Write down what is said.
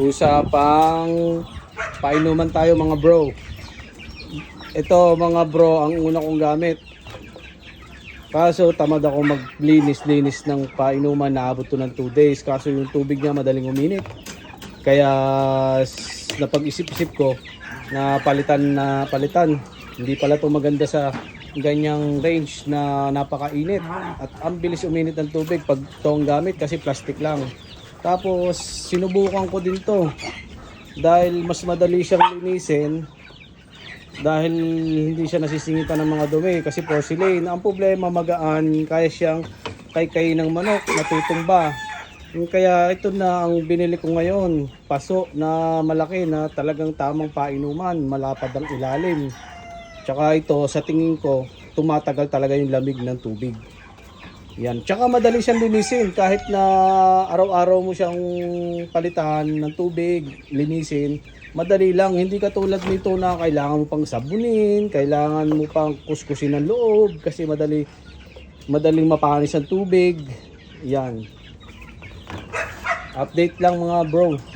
usapang painuman tayo mga bro. Ito mga bro ang una kong gamit. Kaso tamad ako maglinis-linis ng painuman naabot to ng 2 days. Kaso yung tubig niya madaling uminit. Kaya napag-isip-isip ko na palitan na palitan. Hindi pala to maganda sa ganyang range na napakainit at ang bilis uminit ng tubig pag tong gamit kasi plastic lang. Tapos sinubukan ko din to dahil mas madali siyang linisin dahil hindi siya nasisingitan ng mga dumi kasi porcelain. Ang problema magaan, kaya siyang kaykay ng manok, natutumba. Kaya ito na ang binili ko ngayon, paso na malaki na talagang tamang painuman, malapad ang ilalim. Tsaka ito, sa tingin ko, tumatagal talaga yung lamig ng tubig. Yan. Tsaka madali siyang linisin kahit na araw-araw mo siyang palitan ng tubig, linisin. Madali lang, hindi katulad nito na kailangan mo pang sabunin, kailangan mo pang kuskusin ng loob kasi madali madaling mapanis ang tubig. Yan. Update lang mga bro.